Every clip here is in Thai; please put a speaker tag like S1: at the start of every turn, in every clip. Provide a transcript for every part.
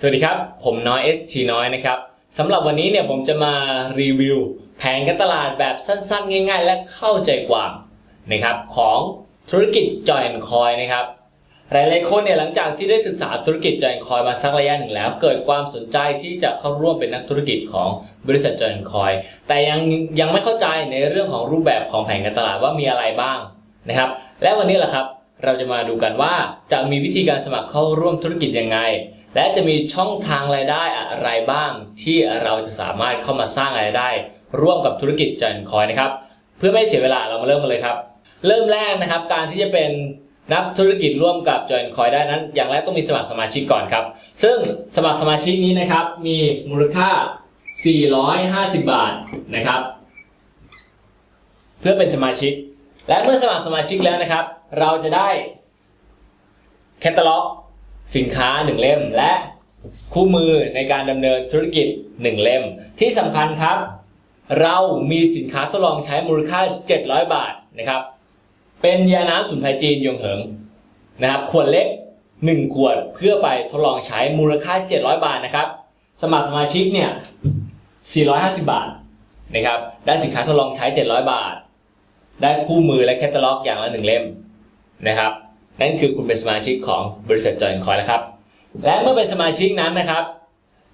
S1: สวัสดีครับ ผมน้อย ST น้อยนะครับสำหรับวันนี้เนี่ยผมจะมารีวิว แผนการตลาดแบบสั้นๆ ง่าย ๆ และเข้าใจควานะครับของธุรกิจ Join Coin นะครับหลายๆคนเนี่ยหลังจากที่ได้ศึกษาธุรกิจ Join Coin มาสักระยะหนึ่งแล้ว เกิดความสนใจที่จะเข้าร่วมเป็นนักธุรกิจของบริษัท Join Coin แต่ยังยังไม่เข้าใจในเรื่องของรูปแบบของแผนการตลาดว่ามีอะไรบ้างนะครับ และวันนี้แหละครับเราจะมาดูกันว่าจะมีวิธีการสมัครเข้าร่วมธุรกิจยังไง และจะมีช่องทางรายได้อะไรบ้าง ที่เราจะสามารถเข้ามาสร้างรายได้ ร่วมกับธุรกิจจอยคอยนะครับ เพื่อไม่เสียเวลาเรามาเริ่มกันเลยครับ เริ่มแรกนะครับ การที่จะเป็นนักธุรกิจร่วมกับจอยคอยได้นั้น อย่างแรกต้องมีสมัครสมาชิกก่อนครับ ซึ่งสมัครสมาชิกนี้นะครับ มีมูลค่า 450 บาทนะครับ เพื่อเป็นสมาชิก และเมื่อสมัครสมาชิกแล้วนะครับ เราจะได้แคตตาล็อก สินค้า 1 เล่ม และคู่มือในการดำเนินธุรกิจ 1 เล่ม ที่สำคัญครับ เรามีสินค้าทดลองใช้มูลค่า 700 บาทนะครับ เป็นยาน้ำสุนไพรจีนยงเหิงนะครับขวดเล็ก 1 ขวดเพื่อไปทดลองใช้มูลค่า 700 บาทนะครับ สมัครสมาชิกเนี่ย 450 บาทนะครับได้สินค้าทดลองใช้ 700 บาท ได้คู่มือและแคตตาล็อกอย่างละหนึ่งเล่มนะครับ นั่นคือคุณเป็นสมาชิกของบริษัทจอยคอยแล้วครับ และเมื่อเป็นสมาชิกนั้นนะครับ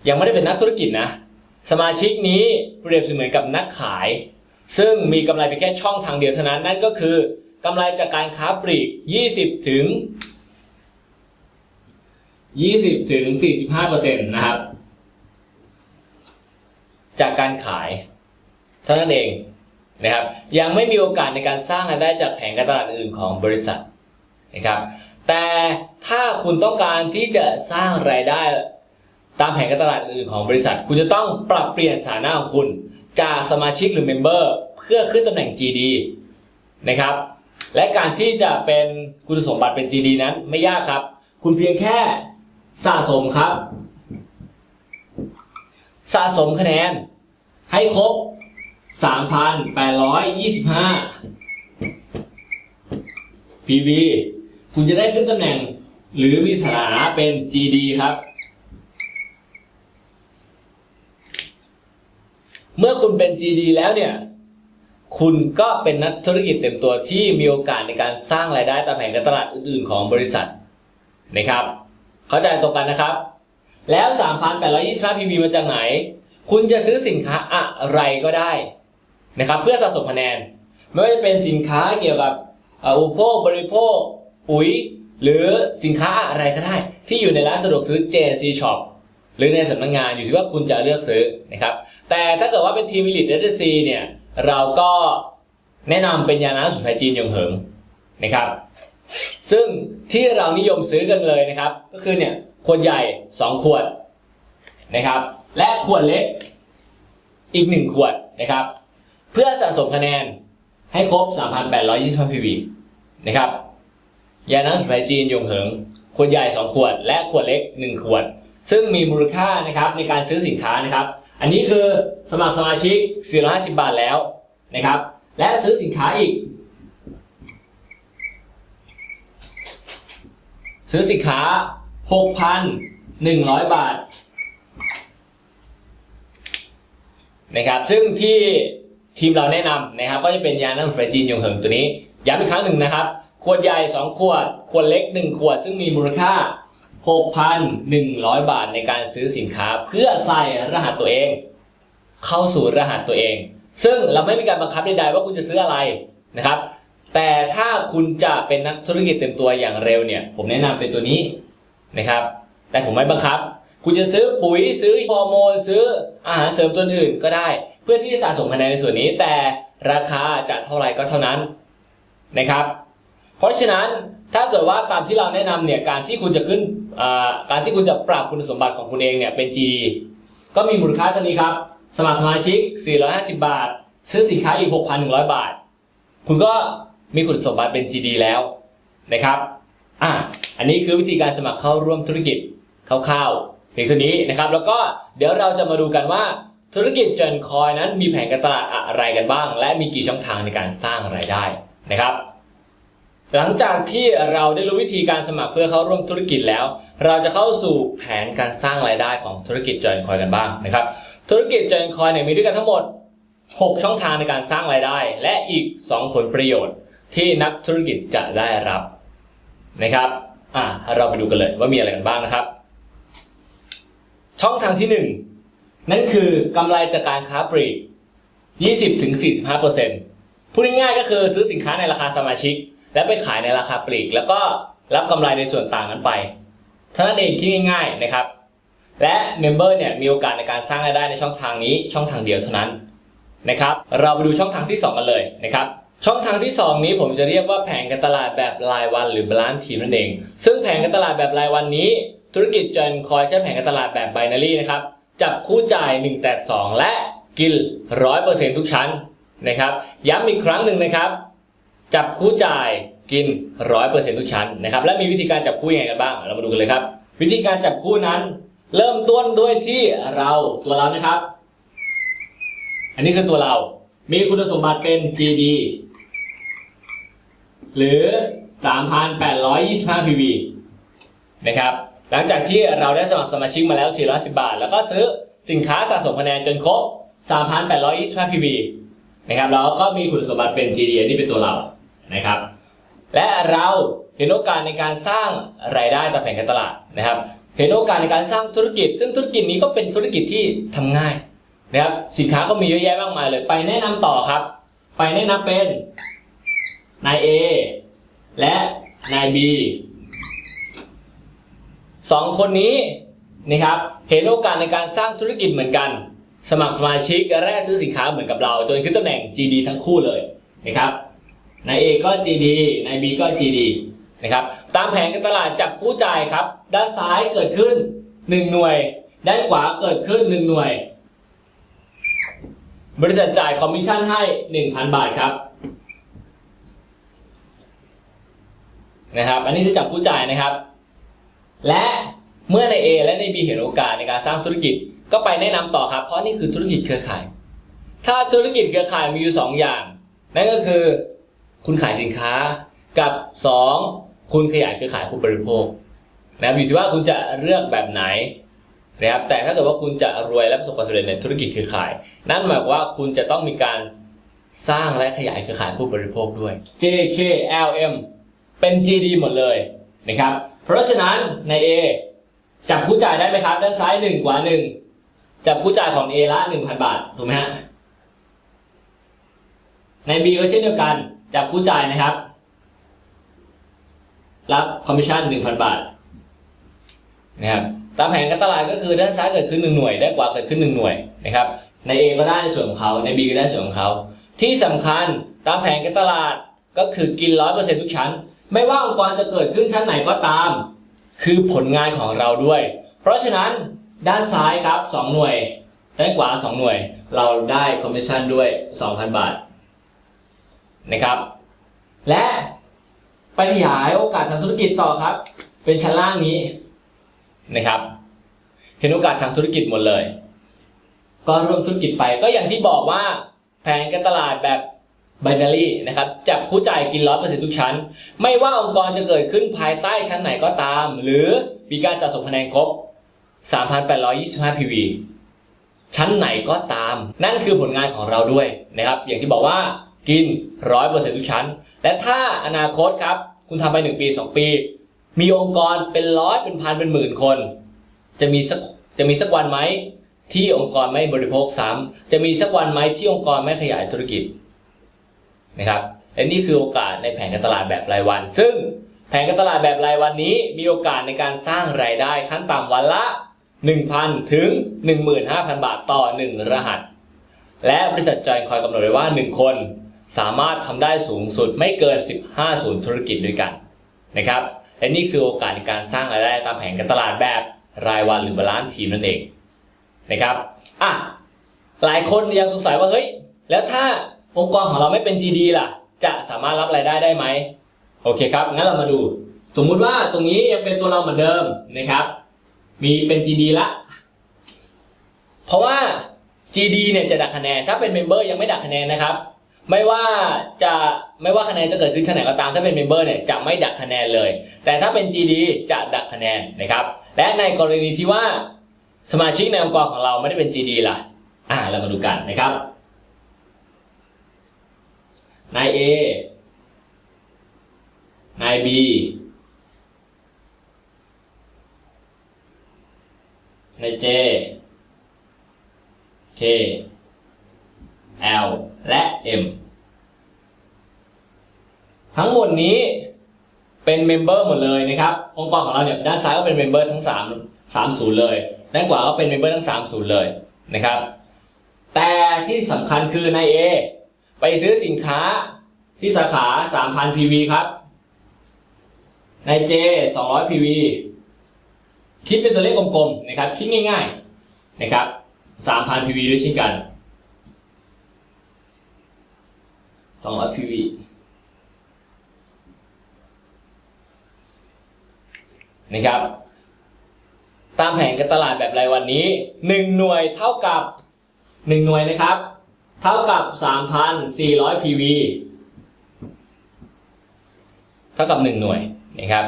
S1: ยังไม่ได้เป็นนักธุรกิจนะ สมาชิกนี้เปรียบเสมือนกับนักขาย ซึ่งมีกำไรเพียงแค่ช่องทางเดียวเท่านั้น นั่นก็คือกำไรจากการค้าปลีก 20 ถึง 20 ถึง 45เปอร์เซ็นต์นะครับ จากการขายเท่านั้นเองนะครับ ยังไม่มีโอกาสในการสร้างรายได้จากแผนการตลาดอื่นของบริษัท นะครับ แต่ถ้าคุณต้องการที่จะสร้างรายได้ตามแผนการตลาดอื่นของบริษัท คุณจะต้องปรับเปลี่ยนสถานะของคุณจากสมาชิกหรือเมมเบอร์เพื่อขึ้นตำแหน่ง GD นะครับ และการที่จะเป็นคุณสมบัติเป็น GD นั้นไม่ยากครับ คุณเพียงแค่สะสมครับ สะสมคะแนนให้ครบ 3,825 PV คุณจะได้ขึ้นตำแหน่ง หรือมีสถานะเป็น GD ครับ เมื่อคุณเป็น GD แล้วเนี่ย คุณก็เป็นนักธุรกิจเต็มตัวที่มีโอกาสในการสร้างรายได้ตามแผนการตลาดอื่น ๆ ของบริษัทนะครับ เข้าใจตรงกันนะครับ แล้ว 3,825 PV มาจากไหน คุณจะซื้อสินค้าอะไรก็ได้นะครับ เพื่อสะสมคะแนน ไม่ว่าจะเป็นสินค้าเกี่ยวกับอุปโภคบริโภค ปุ๋ย หรือสินค้าอะไรก็ได้ ที่อยู่ในร้านสะดวกซื้อ JC Shop หรือในสำนักงงานอยู่ที่ว่าคุณจะเลือกซื้อนะครับแต่ถ้าเกิดว่าเป็นทีมมิลิตเดซีเนี่ยเราก็แนะนำเป็นยาน้ำสมุนไพรจีนยงเหิงนะครับ ซึ่งที่เรานิยมซื้อกันเลยนะครับ ก็คือเนี่ยขวดใหญ่ 2 ขวดนะครับ และขวดเล็กอีก 1 ขวดนะครับ เพื่อสะสมคะแนนให้ครบ 3,825 PV นะครับ ยาน้ำสมุนไพรจีนยงเหิงขวดใหญ่2ขวด และขวดเล็ก 1 ขวด ซึ่งมีมูลค่านะครับในการซื้อสินค้านะครับ อันนี้คือสมัครสมาชิก 450 บาทแล้วนะครับ และซื้อสินค้าอีก ซื้อสินค้า 6,100 บาทนะครับ ซึ่งที่ทีมเราแนะนำนะครับ ก็จะเป็นยาน้ำสมุนไพรจีนยงเหิงตัวนี้ย้ำอีกครั้งหนึ่งนะครับ ขวดใหญ่ 2 ขวด ขวดเล็ก 1 ขวด ซึ่งมีมูลค่า 6,100 บาทในการซื้อสินค้า เพื่อใส่รหัสตัวเอง เข้าสู่รหัสตัวเอง ซึ่งเราไม่มีการบังคับใดๆว่าคุณจะซื้ออะไรนะครับ แต่ถ้าคุณจะเป็นนักธุรกิจเต็มตัวอย่างเร็วเนี่ย ผมแนะนำเป็นตัวนี้นะครับ แต่ผมไม่บังคับ คุณจะซื้อปุ๋ยซื้อฮอร์โมนซื้ออาหารเสริมตัวอื่นก็ได้ เพื่อที่จะสะสมคะแนนในส่วนนี้ แต่ราคาจะเท่าไหร่ก็เท่านั้นนะครับ เพราะฉะนั้นถ้าเกิดว่าตามที่เราแนะนำเนี่ยการที่คุณจะขึ้นการที่คุณจะปรับคุณสมบัติของคุณเองเนี่ยเป็น GD ก็มีมูลค่าเท่านี้ครับ สมัครสมาชิก 450 บาท ซื้อสินค้าอีก 6,100 บาท คุณก็มีคุณสมบัติเป็น GD แล้วนะครับอะอันนี้คือวิธีการสมัครเข้าร่วมธุรกิจคร่าวๆเพียงเท่านี้นะครับ แล้วก็เดี๋ยวเราจะมาดูกันว่าธุรกิจจอยคอยนั้นมีแผนการตลาดอะไรกันบ้าง และมีกี่ช่องทางในการสร้างรายได้นะครับ หลังจากที่เราได้รู้วิธีการสมัครเพื่อเข้าร่วมธุรกิจแล้ว เราจะเข้าสู่แผนการสร้างรายได้ของธุรกิจจอยคอยกันบ้างนะครับ ธุรกิจจอยคอยเนี่ยมีด้วยกันทั้งหมด 6 ช่องทางในการสร้างรายได้ และอีก 2 ผลประโยชน์ ที่นักธุรกิจจะได้รับนะครับอะเราไปดูกันเลยว่ามีอะไรกันบ้างนะครับ ช่องทางที่ 1 นั่นคือกำไรจากการค้าปลีก 20-45%พูดง่ายๆก็คือซื้อสินค้าในราคาสมาชิก และไปขายในราคาปลีก แล้วก็รับกำไรในส่วนต่างนั้นไปเท่านั้นเองคิดง่ายๆนะครับ และเมมเบอร์เนี่ยมีโอกาสในการสร้างรายได้ในช่องทางนี้ช่องทางเดียวเท่านั้นนะครับเราไปดูช่องทางที่ 2 กันเลยนะครับช่องทางที่ 2 นี้ผมจะเรียกว่าแผนการตลาดแบบรายวันหรือ balance team นั่นเอง ซึ่งแผนการตลาดแบบรายวันนี้ ธุรกิจจอยคอยใช้แผนการตลาดแบบ binary นะครับจับคู่จ่าย 1 แต่2และกิน 100%ทุกชั้นนะครับย้ำอีกครั้งหนึ่งนะครับ จับคู่จ่ายกิน 100%ทุกชั้นนะครับและมีวิธีการจับคู่ยังไงกันบ้าง เรามาดูกันเลยครับ วิธีการจับคู่นั้น เริ่มต้นด้วยที่เราตัวเรานะครับ อันนี้คือตัวเรา มีคุณสมบัติเป็น GD หรือ 3,825 PV นะครับหลังจากที่เราได้สมัครสมาชิกมาแล้ว 410 บาท แล้วก็ซื้อสินค้าสะสมคะแนนจนครบ 3,825 PV นะครับเราก็มีคุณสมบัติเป็น GD นี่เป็นตัวเรา นะครับ และเราเห็นโอกาสในการสร้างรายได้ตามแผนการตลาดนะครับ เห็นโอกาสในการสร้างธุรกิจ ซึ่งธุรกิจนี้ก็เป็นธุรกิจที่ทำง่ายนะครับสินค้าก็มีเยอะแยะมากมายเลย ไปแนะนำต่อครับ ไปแนะนำเป็นนาย A และนาย B สองคนนี้นะครับเห็นโอกาสในการสร้างธุรกิจเหมือนกัน สมัครสมาชิกแลกซื้อสินค้าเหมือนกับเรา จนขึ้นตำแหน่ง GD ทั้งคู่เลยนะครับ นาย A ก็ GD นาย B ก็ GD นะครับตามแผนการตลาดจับคู่จ่ายครับ ด้านซ้ายเกิดขึ้น 1 หน่วย ด้านขวาเกิดขึ้น 1 หน่วย บริษัทจ่ายคอมมิชชั่นให้ 1,000 บาทครับนะครับ อันนี้คือจับคู่จ่ายนะครับ และเมื่อใน A และใน B เห็นโอกาสในการสร้างธุรกิจก็ไปแนะนำต่อครับ เพราะนี่คือธุรกิจเครือข่าย ถ้าธุรกิจเครือข่ายมีอยู่ 2 อย่าง นั่นก็คือ คุณขายสินค้ากับ 2 คุณขยายเครือข่ายผู้บริโภคนะครับอยู่ที่ว่าคุณจะเลือกแบบไหนนะครับแต่ถ้าเกิดว่าคุณจะรวยและประสบความสำเร็จในธุรกิจเครือข่าย นั่นหมายความว่าคุณจะต้องมีการสร้างและขยายเครือข่ายผู้บริโภคด้วย JKLM เป็น GD หมดเลยนะครับ เพราะฉะนั้นใน A จับคู่จ่ายได้ไหมครับ ด้านซ้าย1กว่า 1 จับคู่จ่ายของ A ละ 1,000 บาท ถูกไหมฮะ ใน B ก็เช่นเดียวกัน จับคู่จ่ายนะครับ รับคอมมิชชั่น1,000บาทนะครับตามแผนการตลาดก็คือด้านซ้ายเกิดขึ้น1หน่วยด้านขวาเกิดขึ้น1หน่วยนะครับ ใน A ก็ได้ในส่วนของเขาใน B ก็ได้ส่วนของเขา ที่สำคัญตามแผนการตลาดก็คือกิน100%ทุกชั้น ไม่ว่าองค์กรจะเกิดขึ้นชั้นไหนก็ตาม คือผลงานของเราด้วย เพราะฉะนั้นด้านซ้ายครับ2หน่วยด้านขวา2หน่วย เราได้คอมมิชชั่นด้วย2,000บาท นะครับ และไปขยายโอกาสทางธุรกิจต่อครับ เป็นชั้นล่างนี้นะครับ เห็นโอกาสทางธุรกิจหมดเลย ก็ร่วมธุรกิจไปก็อย่างที่บอกว่าแผนการตลาดแบบ binary นะครับจับคู่จ่ายกินร้อยเปอร์เซ็นต์ทุกชั้น ไม่ว่าองค์กรจะเกิดขึ้นภายใต้ชั้นไหนก็ตาม หรือมีการสะสมคะแนนครบ 3,825 PV ชั้นไหนก็ตาม นั่นคือผลงานของเราด้วยนะครับ อย่างที่บอกว่า กิน100%ทุกชั้น และถ้าอนาคตครับ คุณทำไป1ปี2ปี มีองค์กรเป็นร้อยเป็นพันเป็นหมื่นคน จะมีสักจะมีสักวันไหมที่องค์กรไม่บริโภคซ้ำจะมีสักวันไหมที่องค์กรไม่ขยายธุรกิจนะครับและนี่คือโอกาสในแผนการตลาดแบบรายวัน ซึ่งแผนการตลาดแบบรายวันนี้มีโอกาสในการสร้างรายได้ขั้นต่ำวันละ 1,000 ถึง 15,000 บาทต่อ 1 รหัส และบริษัทจอยคอยกำหนดไว้ว่า 1 คน สามารถทำได้สูงสุดไม่เกิน 15 ศูนย์ธุรกิจด้วยกันนะครับและนี่คือโอกาสในการสร้างรายได้ตามแผนการตลาดแบบรายวันหรือบาลานซ์ทีมนั่นเองนะครับอะหลายคนยังสงสัยว่าเฮ้ยแล้วถ้าองค์กรของเราไม่เป็น GD ล่ะ จะสามารถรับรายได้ได้ไหมโอเคครับงั้นเรามาดู สมมุติว่าตรงนี้ยังเป็นตัวเราเหมือนเดิมนะครับ มีเป็น GD ละ เพราะว่า GD เนี่ยจะดักคะแนนถ้าเป็นเมมเบอร์ยังไม่ดักคะแนนนะครับ ไม่ว่าจะไม่ว่าคะแนนจะเกิดขึ้นชั้นไหนก็ตามถ้าเป็นเมมเบอร์เนี่ยจะไม่ดักคะแนนเลย แต่ถ้าเป็น GD จะดักคะแนนนะครับและในกรณีที่ว่าสมาชิกในองค์กรของเราไม่ได้เป็น GD ล่ะอ่าเรามาดูกันนะครับนาย A นาย B นาย J K L และ M ทั้งหมดนี้เป็นเมมเบอร์หมดเลยนะครับองค์กรของเราเนี่ยด้านซ้ายก็เป็นเมมเบอร์ทั้ง3 3ศูนย์เลยด้านขวาก็เป็นเมมเบอร์ทั้ง3ศูนย์เลยนะครับ แต่ที่สำคัญคือนาย A ไปซื้อสินค้าที่สาขา 3,000 PV ครับนาย J 200 PV คิดเป็นตัวเลขกลมๆนะครับ คิดง่ายๆนะครับ 3,000 PV ด้วยเช่นกัน200 PV นะครับ ตามแผนการตลาดแบบรายวันนี้ 1 หน่วยเท่ากับ 1 หน่วยนะครับ เท่ากับ 3,400 PV เท่ากับ 1 หน่วยนะครับ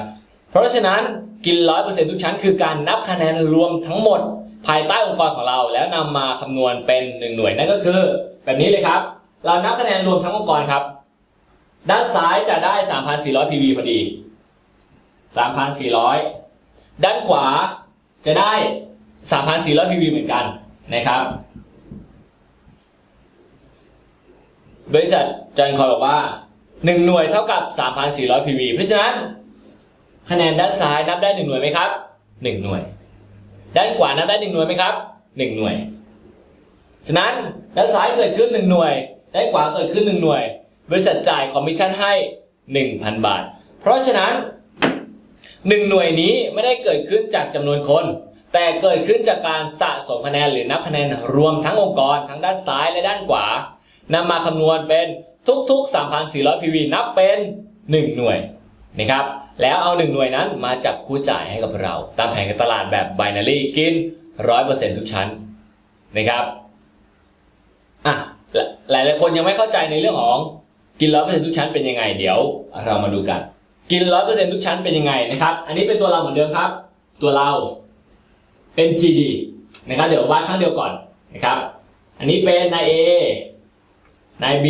S1: เพราะฉะนั้นกิน 100%ทุกชั้นคือการนับคะแนนรวมทั้งหมดภายใต้องค์กรของเราแล้วนำมาคำนวณเป็น 1 หน่วยนั่นก็คือ แบบนี้เลยครับ เรานับคะแนนรวมทั้งองค์กรครับ ด้านซ้ายจะได้ 3,400 PV พอดี 3,400 ด้านขวาจะได้ 3,400 PV เหมือนกันนะครับ บริษัทจอยคอยบอกว่า 1 หน่วยเท่ากับ 3,400 PV เพราะฉะนั้น คะแนนด้านซ้ายนับได้ 1 หน่วยไหมครับ 1 หน่วย ด้านขวานับได้ 1 หน่วยไหมครับ 1 หน่วย ฉะนั้นด้านซ้ายเกิดขึ้น 1 หน่วย ด้านขวาเกิดขึ้น 1 หน่วย บริษัทจ่ายคอมมิชชั่นให้ 1,000 บาท เพราะฉะนั้น 1หน่วยนี้ไม่ได้เกิดขึ้นจากจำนวนคน แต่เกิดขึ้นจากการสะสมคะแนนหรือนับคะแนนรวมทั้งองค์กรทั้งด้านซ้ายและด้านขวานำมาคำนวณเป็นทุกๆ 3,400 PV นับเป็น 1 หน่วยนะครับแล้วเอา 1 หน่วยนั้นมาจับคู่จ่ายให้กับเรา ตามแผนการตลาดแบบ binary กิน 100%ทุกชั้นนะครับอะหลายหลายคนยังไม่เข้าใจในเรื่องของกิน 100%ทุกชั้นเป็นยังไง เดี๋ยวเรามาดูกัน กิน100%ทุกชั้นเป็นยังไงนะครับ อันนี้เป็นตัวเราเหมือนเดิมครับ ตัวเราเป็น GD นะครับ เดี๋ยววาดข้างเดียวก่อนนะครับ อันนี้เป็นนาย A นาย B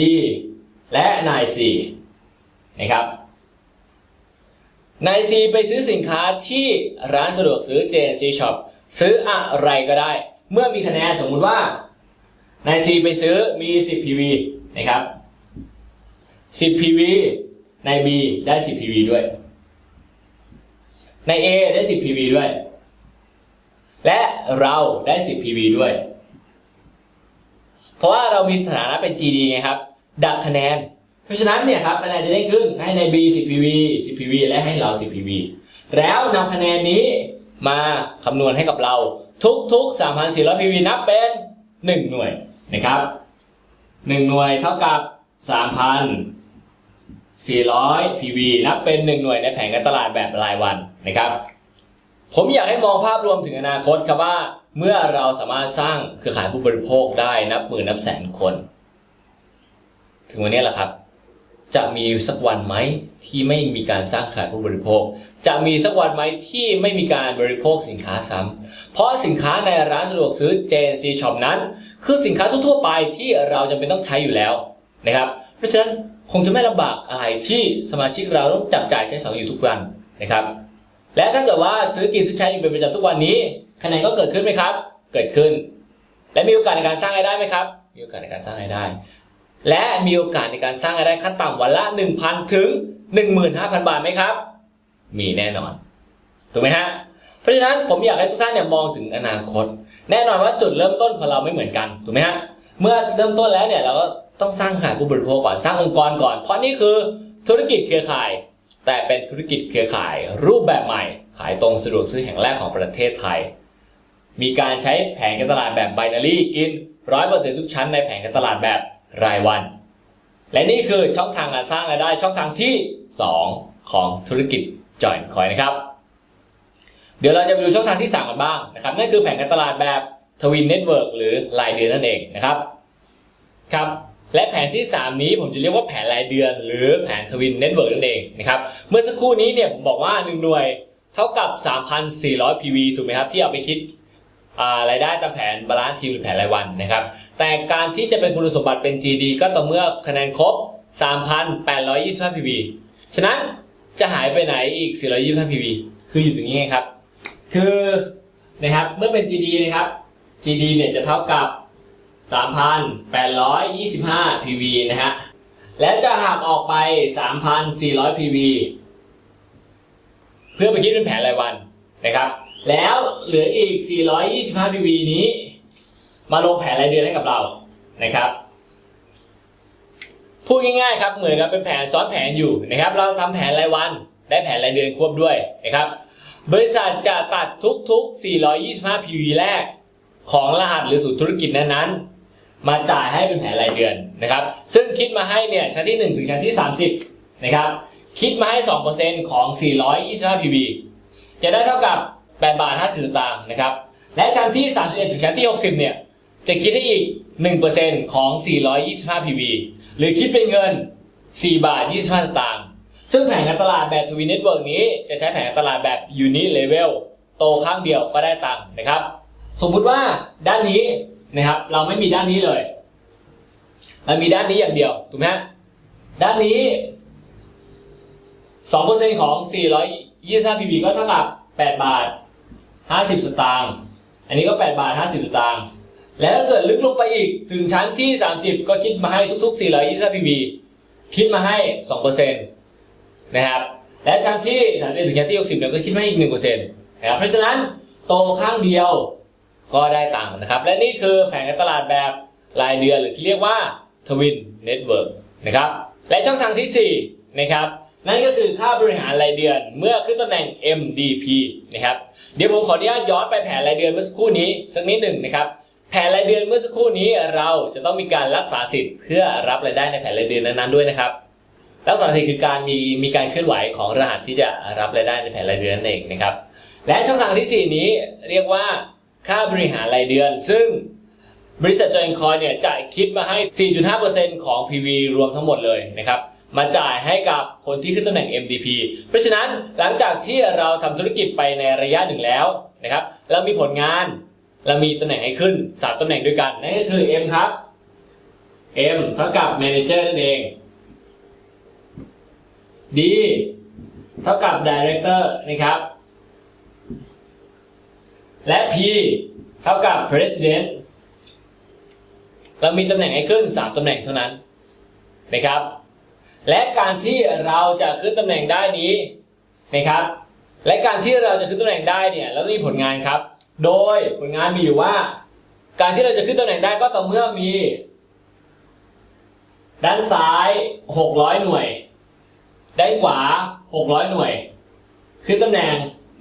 S1: และนาย C นะครับนาย C ไปซื้อสินค้าที่ร้านสะดวกซื้อ JNC Shop ซื้ออะไรก็ได้ เมื่อมีคะแนนสมมุติว่านาย C ไปซื้อมี 10 PV นะครับ 10 PV นาย B ได้ 10 PV ด้วยนาย A ได้ 10 PV ด้วย และเราได้ 10 PV ด้วย เพราะว่าเรามีสถานะเป็น GD ไงครับ ดักคะแนน เพราะฉะนั้นเนี่ยครับคะแนนจะได้ขึ้นให้ใน B 10 PV 10 PV และให้เรา 10 PV แล้วนำคะแนนนี้มาคำนวณให้กับเราทุกๆ 3,400 PV นับเป็น 1 หน่วยนะครับ 1 หน่วยเท่ากับ 3,000 400 PV นับเป็น 1 หน่วยในแผนการตลาดแบบรายวันนะครับ ผมอยากให้มองภาพรวมถึงอนาคตครับว่าเมื่อเราสามารถสร้างเครือข่ายผู้บริโภคได้นับหมื่นนับแสนคน ถึงวันนี้แหละครับ จะมีสักวันไหมที่ไม่มีการสร้างขายผู้บริโภค จะมีสักวันไหมที่ไม่มีการบริโภคสินค้าซ้ำเพราะสินค้าในร้านสะดวกซื้อ JNC Shop นั้น คือสินค้าทั่วๆไปที่เราจำเป็นต้องใช้อยู่แล้วนะครับ เพราะฉะนั้น คงจะไม่ลำบากอะไรที่สมาชิกเราต้องจับจ่ายใช้สอยอยู่ทุกวันนะครับ และถ้าเกิดว่าซื้อกินซื้อใช้อยู่เป็นประจำทุกวันนี้คะแนนก็เกิดขึ้นไหมครับ เกิดขึ้น และมีโอกาสในการสร้างรายได้ไหมครับ มีโอกาสในการสร้างรายได้ และมีโอกาสในการสร้างรายได้ขั้นต่ำวันละ 1,000 ถึง 15,000 บาทไหมครับ มีแน่นอนถูกไหมฮะเพราะฉะนั้นผมอยากให้ทุกท่านเนี่ยมองถึงอนาคต แน่นอนว่าจุดเริ่มต้นของเราไม่เหมือนกันถูกไหมฮะเมื่อเริ่มต้นแล้วเนี่ยเราก็ ต้องสร้างขายผู้บริโภคก่อนสร้างองค์กรก่อน เพราะนี่คือธุรกิจเครือข่าย แต่เป็นธุรกิจเครือข่าย รูปแบบใหม่ ขายตรงสะดวกซื้อแห่งแรกของประเทศไทย มีการใช้แผนการตลาดแบบ binary กิน100%ทุกชั้นในแผนการตลาดแบบรายวัน และนี่คือช่องทางการสร้างรายได้ช่องทางที่ 2 ของธุรกิจจอยคอยนะครับ เดี๋ยวเราจะไปดูช่องทางที่ 3 กันบ้างนะครับนั่นคือแผนการตลาดแบบทวินเน็ตเวิร์กหรือรายเดือนนั่นเองนะครับครับ และแผนที่ 3 นี้ผมจะเรียกว่าแผนรายเดือน หรือแผนทวินเน็ตเวิร์กนั่นเองนะครับเมื่อสักครู่นี้เนี่ยผมบอกว่า 1 หน่วยเท่ากับ 3,400 PV ถูกไหมครับ ที่เอาไปคิดรายได้ตามแผนบาลานซ์ทีมหรือแผนรายวันนะครับแต่การที่จะเป็นคุณสมบัติเป็น GD ก็ต่อเมื่อคะแนนครบ 3,825 PV ฉะนั้นจะหายไปไหนอีก 425 PV คืออยู่ตรงนี้ไงครับ คือนะครับเมื่อเป็น GD นะครับ GD เนี่ยจะเท่ากับ 3,825 PV นะฮะ และจะหักออกไป 3,400 PV เพื่อไปคิดเป็นแผนรายวันนะครับ แล้วเหลืออีก 425 PV นี้ มาลงแผนรายเดือนให้กับเรานะครับพูดง่ายๆครับเหมือนกับเป็นแผนซ้อนแผนอยู่นะครับ เราทำแผนรายวันได้แผนรายเดือนควบด้วยนะครับ บริษัทจะตัดทุกๆ 425 PV แรก ของรหัสหรือศูนย์ธุรกิจนั้นๆ มาจ่ายให้เป็นแผนรายเดือนนะครับ ซึ่งคิดมาให้เนี่ยชั้นที่ 1 ถึงชั้นที่ 30นะครับ คิดมาให้ 2%ของ 425 PV จะได้เท่ากับ 8 บาท 50สตางค์นะครับ และชั้นที่ 31 ถึงชั้นที่ 60 เนี่ย จะคิดให้อีก 1%ของ 425 PV หรือคิดเป็นเงิน 4 บาท 25สตางค์ซึ่งแผนการตลาดแบบทวีเน็ตเวิร์กนี้จะใช้แผนการตลาดแบบยูนิเลเวลโตข้างเดียวก็ได้ตังค์นะครับ สมมุติว่าด้านนี้ นะครับ เราไม่มีด้านนี้เลยเรามีด้านนี้อย่างเดียวถูกไหมด้านนี้2%ของ425 PB ก็เท่ากับ8บาท50สตางค์อันนี้ก็8บาท50สตางค์แล้วถ้าเกิดลึกลงไปอีกถึงชั้นที่30ก็คิดมาให้ทุกๆ425 PB คิดมาให้2%นต์นะครับและชั้นที่31ถึงชั้นที่60เนี่ยก็คิดมาให้อีก1%นะครับเพราะฉะนั้นโตข้างเดียว ก็ได้ตังค์นะครับ และนี่คือแผนการตลาดแบบรายเดือนหรือที่เรียกว่า Twin Network นะครับ และช่องทางทีสี่4นะครับนั่นก็คือค่าบริหารรายเดือนเมื่อขึ้นตำแหน่ง MDP นะครับเดี๋ยวผมขออนุญาตย้อนไปแผนรายเดือนเมื่อสักครู่นี้สักนิดหนึ่งนะครับแผนรายเดือนเมื่อสักครู่นี้เราจะต้องมีการรักษาสิทธิ์เพื่อรับรายได้ในแผนรายเดือนนั้นๆด้วยนะครับรักษาสิทธิ์คือการมีมีการเคลื่อนไหวของรหัสที่จะรับรายได้ในแผนรายเดือนนั่นเองนะครับและช่องทางที่ 4 นี้เรียกว่า ค่าบริหารรายเดือน ซึ่งบริษัทจอยคอยเนี่ยจะคิดมาให้ 4.5%ของ PV รวมทั้งหมดเลยนะครับ มาจ่ายให้กับคนที่ขึ้นตำแหน่ง MDP เพราะฉะนั้นหลังจากที่เราทำธุรกิจไปในระยะหนึ่งแล้วนะครับเรามีผลงานเรามีตำแหน่งให้ขึ้น3ตำแหน่งด้วยกันนั่นก็คือ M ครับ M เท่ากับ Manager นั่นเอง D เท่ากับ Director นะครับ และ P เท่ากับ President เรามีตำแหน่งให้ขึ้น 3ตำแหน่งเท่านั้นนะครับ และการที่เราจะขึ้นตำแหน่งได้นี้นะครับ และการที่เราจะขึ้นตำแหน่งได้เนี่ยเราต้องมีผลงานครับ โดยผลงานมีอยู่ว่า การที่เราจะขึ้นตำแหน่งได้ก็ต่อเมื่อมี ด้านซ้าย 600 หน่วย ด้านขวา 600 หน่วย ขึ้นตำแหน่ง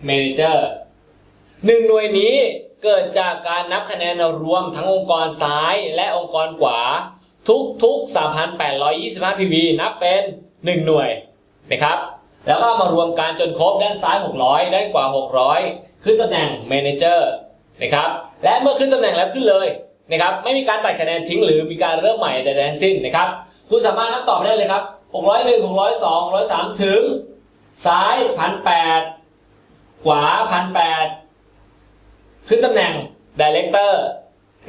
S1: Manager หนึ่งหน่วยนี้เกิดจากการนับคะแนนรวมทั้งองค์กรซ้ายและองค์กรขวา ทุกทุก3,825 PV นับเป็น 1 หน่วยนะครับ แล้วก็มารวมกันจนครบด้านซ้าย 600 ด้านขวา 600 ขึ้นตำแหน่ง Manager นะครับ และเมื่อขึ้นตำแหน่งแล้วขึ้นเลยนะครับไม่มีการตัดคะแนนทิ้งหรือมีการเริ่มใหม่ใดๆทั้งสิ้นนะครับคุณสามารถนับต่อไปได้เลยครับ601 602 603 ถึง ซ้าย1,800ขวา1,800 ขึ้นตำแหน่ง Director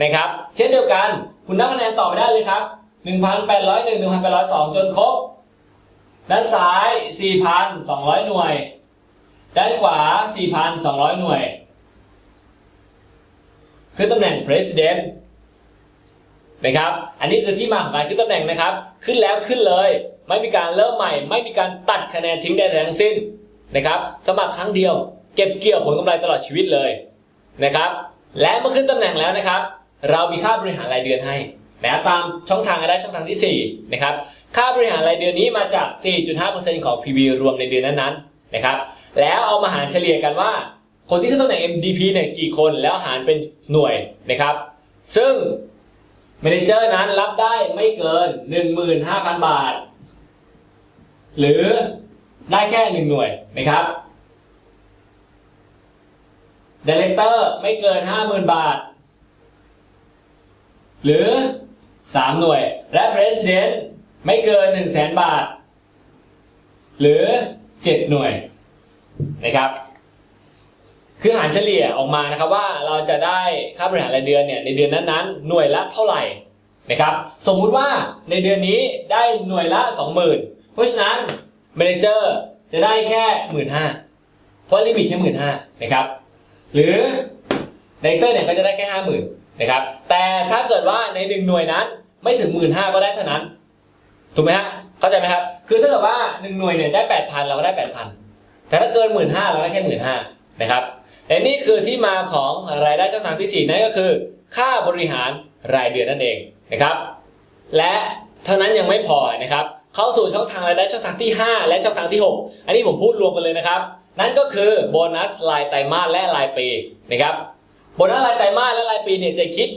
S1: นะครับ เช่นเดียวกันคุณนับคะแนนต่อไปได้เลยครับ 1,801 1,802 จนครบ ด้านซ้าย 4,200 หน่วย ด้านขวา 4,200 หน่วย ขึ้นตำแหน่ง President นะครับ อันนี้คือที่มาของการขึ้นตำแหน่งนะครับ ขึ้นแล้วขึ้นเลย ไม่มีการเริ่มใหม่ ไม่มีการตัดคะแนนทิ้งใดๆทั้งสิ้นนะครับ สมัครครั้งเดียว เก็บเกี่ยวผลกำไรตลอดชีวิตเลย นะครับ และเมื่อขึ้นตำแหน่งแล้วนะครับ เรามีค่าบริหารรายเดือนให้นะตามช่องทางก็ได้ช่องทางที่ 4 นะครับ ค่าบริหารรายเดือนนี้มาจาก 4.5%ของ PV รวมในเดือนนั้นๆนะครับ แล้วเอามาหารเฉลี่ยกันว่า คนที่ขึ้นตำแหน่ง MDP เนี่ยกี่คนแล้วหารเป็นหน่วยนะครับ ซึ่งเมนเจอร์นั้นรับได้ไม่เกิน 15,000 บาท หรือได้แค่ 1 หน่วยนะครับ ดเลเตอร์ไม่เกิน 50,000 บาท หรือ 3 หน่วย และ President ไม่เกิน 1 0 0 0 0แบาท หรือ 7 หน่วยนะครับ คือหารเฉลี่ยออกมานะครับว่าเราจะได้ค่าบริหารรายเดือนเนี่ยในเดือนนั้นๆ หน่วยละเท่าไหร่นะครับ สมมุติว่าในเดือนนี้ได้หน่วยละ 20,000 เพราะฉะนั้น Manager จะได้แค่หมื่นห้าเพราะลิมิตแค่หมื่นห้านะครับ หรือ Director เนี่ยก็จะได้แค่ห้าหมื่นนะครับ แต่ถ้าเกิดว่าในหนึ่งหน่วยนั้นไม่ถึงหมื่นห้าก็ได้เท่านั้น ถูกไหมฮะ เข้าใจไหมครับ คือถ้าเกิดว่าหนึ่งหน่วยเนี่ยได้แปดพันเราก็ได้แปดพันแต่ถ้าเกินหมื่นห้าเราได้แค่หมื่นห้านะครับและนี่คือที่มาของรายได้ช่องทางที่สี่นั่นก็คือ ค่าบริหารรายเดือนนั่นเองนะครับ และเท่านั้นยังไม่พอนะครับ เข้าสู่ช่องทางรายได้ช่องทางที่ 5 และช่องทางที่ 6 อันนี้ผมพูดรวมกันเลยนะครับ นั่นก็คือโบนัสรายไตรมาสและรายปีนะครับโบนัสรายไตรมาสและรายปีเนี่ยจะคิด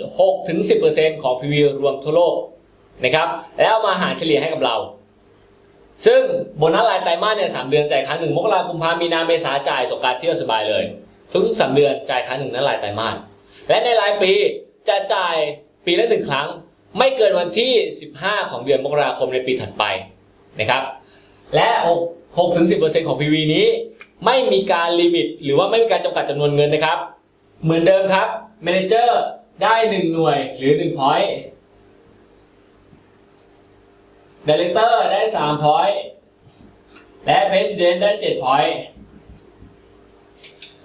S1: 6-10%ของ PV รวมทั่วโลกนะครับแล้วมาหารเฉลี่ยให้กับเรา ซึ่งโบนัสรายไตรมาสเนี่ยสามเดือนจ่ายครั้งหนึ่งมกราคมกุมภามีนาเมษาจ่ายสงการเที่ยวสบายเลย ทุกสามเดือนจ่ายครั้งหนึ่งนั่นรายไตรมาสและในรายปีจะจ่ายปีละหนึ่งครั้ง ไม่เกินวันที่ 15 ของเดือนมกราคมในปีถัดไปนะครับและ6 6ถึง10%ของ PV นี้ ไม่มีการลิมิต หรือว่าไม่มีการจำกัดจำนวนเงินนะครับ เหมือนเดิมครับ Manager ได้ 1 หน่วยหรือ1 point Director ได้3 point และ President ได้7 point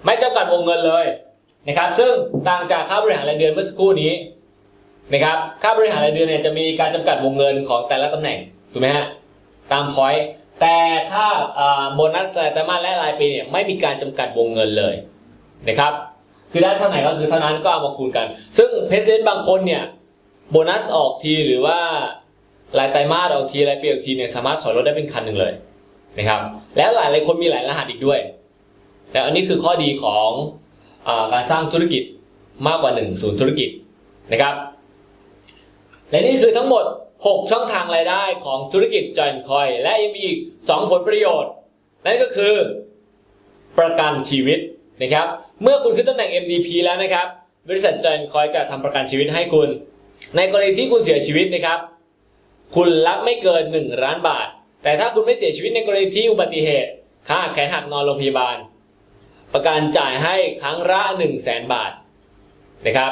S1: ไม่จำกัดวงเงินเลยนะครับ ซึ่งต่างจากค่าบริหารรายเดือนเมื่อสักครู่นี้นะครับ ค่าบริหารรายเดือนเนี่ยจะมีการจำกัดวงเงินของแต่ละตำแหน่งถูกไหมฮะตามพอยต์ แต่ค่าโบนัสรายไตรมาสและรายปีเนี่ยไม่มีการจำกัดวงเงินเลยนะครับคือได้เท่าไหร่ก็คือเท่านั้นก็เอามาคูณกัน ซึ่งเพรสเซนต์บางคนเนี่ยโบนัสออกทีหรือว่ารายไตรมาสออกทีรายปีออกทีเนี่ยสามารถถอยรถได้เป็นคันหนึ่งเลยนะครับแล้วหลายหลายคนมีหลายรหัสอีกด้วย แล้วอันนี้คือข้อดีของอการสร้างธุรกิจมากกว่า1ศูนย์ธุรกิจนะครับและนี่คือทั้งหมด 6 ช่องทางรายได้ของธุรกิจจอยคอยและยังมีอีก 2 ผลประโยชน์ นั่นก็คือ ประกันชีวิตนะครับ เมื่อคุณขึ้นตำแหน่ง MDP แล้วนะครับ บริษัทจอยคอยจะทำประกันชีวิตให้คุณ ในกรณีที่คุณเสียชีวิตนะครับ คุณรับไม่เกิน 1ล้านบาท แต่ถ้าคุณไม่เสียชีวิตในกรณีที่อุบัติเหตุขาแขนหักนอนโรงพยาบาล ประกันจ่ายให้ครั้งละ 1 0 0 0 0แสนบาทนะครับ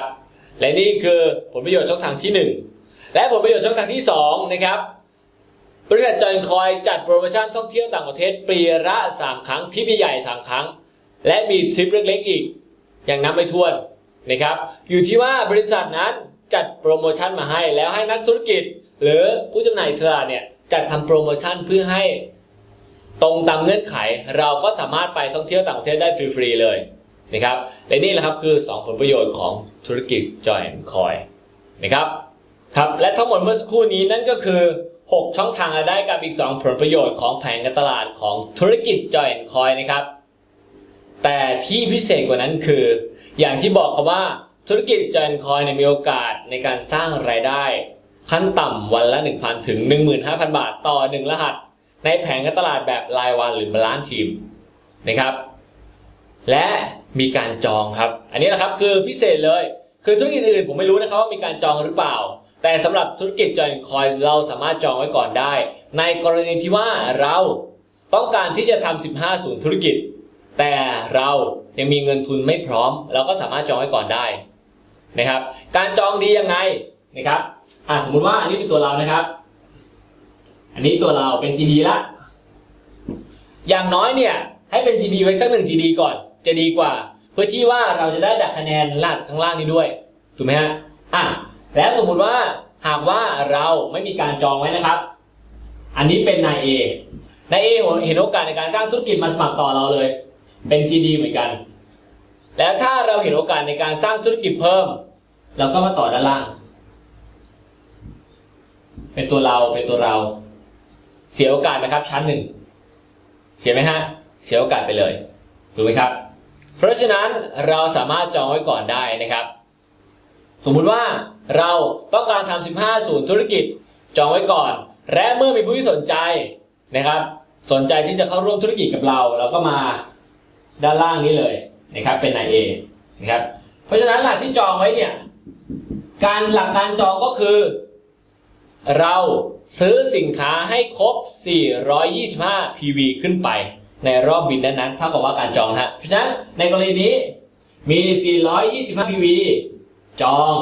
S1: และนี่คือผลประโยชน์ช่องทางที่ 1 และผลประโยชน์ช่องทางที่ 2 นะครับ บริษัทจอยคอยจัดโปรโมชั่นท่องเที่ยวต่างประเทศปีละ 3 ครั้งทริปใหญ่3 ครั้ง และมีทริปเล็กๆอีก อย่างนับไม่ถ้วนนะครับ อยู่ที่ว่าบริษัทนั้นจัดโปรโมชั่นมาให้แล้วให้นักธุรกิจ หรือผู้จำหน่ายอิสระเนี่ยจัดทำโปรโมชั่นเพื่อให้ตรงตามเงื่อนไข เราก็สามารถไปท่องเที่ยวต่างประเทศได้ฟรีๆเลยนะครับและนี่แหละครับคือ 2 ผลประโยชน์ของธุรกิจ Joy Coin นะครับ ครับและทั้งหมดเมื่อสักครู่นี้นั่นก็คือ 6 ช่องทางรายได้กับอีก 2 ผลประโยชน์ของแผนการตลาดของธุรกิจ Joy Coin นะครับแต่ที่พิเศษกว่านั้นคือ อย่างที่บอกครับว่าธุรกิจ Joy Coin เนี่ยมีโอกาสในการสร้างรายได้ ขั้นต่ำวันละ 1,000 ถึง 15,000 บาทต่อ 1 รหัส ในแผนการตลาดแบบรายวันหรือบาลานซ์ทีมนะครับและมีการจองครับ อันนี้แหละครับคือพิเศษเลย คือธุรกิจอื่นผมไม่รู้นะครับว่ามีการจองหรือเปล่า แต่สำหรับธุรกิจจอยคอยเราสามารถจองไว้ก่อนได้ ในกรณีที่ว่าเราต้องการที่จะทำ15ศูนย์ธุรกิจ แต่เรายังมีเงินทุนไม่พร้อม เราก็สามารถจองไว้ก่อนได้นะครับ การจองดียังไงนะครับอะสมมุติว่าอันนี้เป็นตัวเรานะครับ อันนี้ตัวเราเป็น GD ละ อย่างน้อยเนี่ยให้เป็น GD ไว้สักหนึ่ง GD ก่อนจะดีกว่า เพื่อที่ว่าเราจะได้ดักคะแนนลาดข้างล่างนี้ด้วยถูกไหมฮะอะ แล้วสมมุติว่าหากว่าเราไม่มีการจองไว้นะครับ อันนี้เป็นนาย A นาย A เห็นโอกาสในการสร้างธุรกิจมาสมัครต่อเราเลย เป็น GD เหมือนกัน แล้วถ้าเราเห็นโอกาสในการสร้างธุรกิจเพิ่ม เราก็มาต่อด้านล่าง เป็นตัวเราเป็นตัวเรา เสียโอกาสไหมครับชั้นหนึ่งเสียไหมฮะเสียโอกาสไปเลยถูกไหมครับ เพราะฉะนั้นเราสามารถจองไว้ก่อนได้นะครับ สมมุติว่า เราต้องการทำ15 ศูนย์ธุรกิจจองไว้ก่อน และเมื่อมีผู้ที่สนใจนะครับ สนใจที่จะเข้าร่วมธุรกิจกับเรา เราก็มาด้านล่างนี้เลยนะครับเป็นนายเอนะครับเพราะฉะนั้นหลักที่จองไว้เนี่ยการหลักการจองก็คือ เราซื้อสินค้าให้ครบ 425 PV ขึ้นไป ในรอบบินนั้นๆเท่ากับว่าการจองฮะเพราะฉะนั้นในกรณีนี้มี 425 PV จอง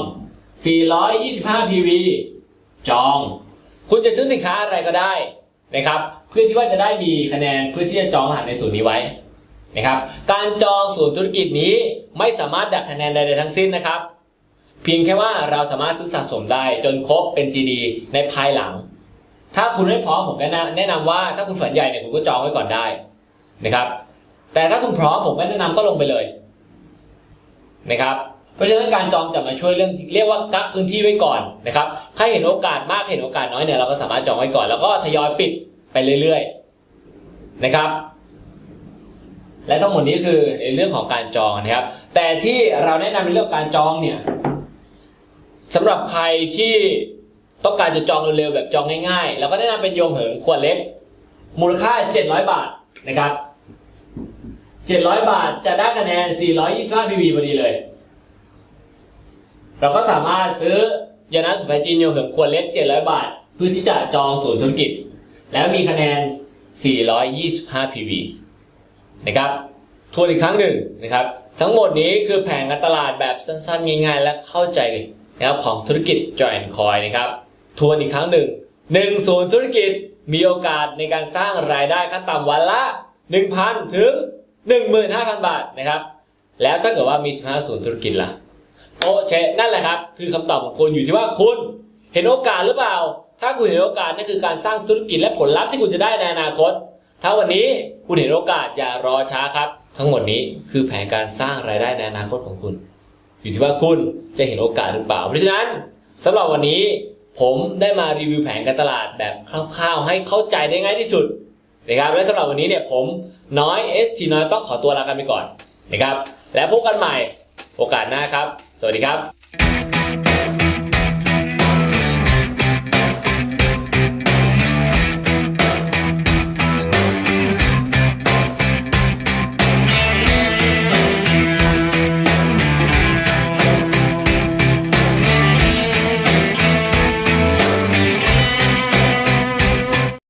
S1: 425 PV จอง คุณจะซื้อสินค้าอะไรก็ได้นะครับ เพื่อที่ว่าจะได้มีคะแนนเพื่อที่จะจองรหัสในศูนย์นี้ไว้นะครับ การจองศูนย์ธุรกิจนี้ไม่สามารถดักคะแนนใดๆทั้งสิ้นนะครับ เพียงแค่ว่าเราสามารถซื้อสะสมได้จนครบเป็น GD ในภายหลัง ถ้าคุณไม่พร้อมผมก็แนะนำว่าถ้าคุณฝันใหญ่เนี่ยคุณก็จองไว้ก่อนได้นะครับ แต่ถ้าคุณพร้อมผมก็แนะนำก็ลงไปเลยนะครับ เพราะฉะนั้นการจองจะมาช่วยเรื่องเรียกว่ากักพื้นที่ไว้ก่อนนะครับใครเห็นโอกาสมากเห็นโอกาสน้อยเนี่ยเราก็สามารถจองไว้ก่อน แล้วก็ทยอยปิดไปเรื่อยๆนะครับ และทั้งหมดนี้คือในเรื่องของการจองนะครับ แต่ที่เราแนะนำในเรื่องการจองเนี่ยสำหรับใครที่ต้องการจะจองเร็วๆแบบจองง่ายๆเราก็แนะนำเป็นโยงเหินขวดเล็ก มูลค่า 700 บาทนะครับ 700 บาทจะได้คะแนน 425 PV พอดีเลย เราก็สามารถซื้อยานาสุภาจีนโยเหิมขวดเล็ก700 บาท เพื่อที่จะจองศูนย์ธุรกิจ แล้วมีคะแนน 425 PV นะครับทวนอีกครั้งหนึ่งนะครับ ทั้งหมดนี้คือแผนการตลาดแบบสั้นๆ ง่ายๆ และเข้าใจนะครับของธุรกิจ Join Coin นะครับทวนอีกครั้งหนึ่งหนึ่งศูนย์ธุรกิจมีโอกาสในการสร้างรายได้ขั้นต่ำวันละ 1,000 ถึง 15,000 บาทนะครับ แล้วถ้าเกิดว่ามี 15ศูนย์ธุรกิจล่ะ โอเคนั่นแหละครับ คือคำตอบของคุณอยู่ที่ว่าคุณเห็นโอกาสหรือเปล่า ถ้าคุณเห็นโอกาสนั่นคือการสร้างธุรกิจและผลลัพธ์ที่คุณจะได้ในอนาคต ถ้าวันนี้คุณเห็นโอกาสอย่ารอช้าครับ ทั้งหมดนี้คือแผนการสร้างรายได้ในอนาคตของคุณ อยู่ที่ว่าคุณจะเห็นโอกาสหรือเปล่า เพราะฉะนั้นสำหรับวันนี้ผมได้มารีวิวแผนการตลาดแบบคร่าวๆ ให้เข้าใจได้ง่ายที่สุดนะครับและสำหรับวันนี้เนี่ยผมน้อย ST น้อยต้องขอตัวลากันไปก่อนนะครับแล้วพบกันใหม่ โอกาสหน้าครับ สวัสดีครับ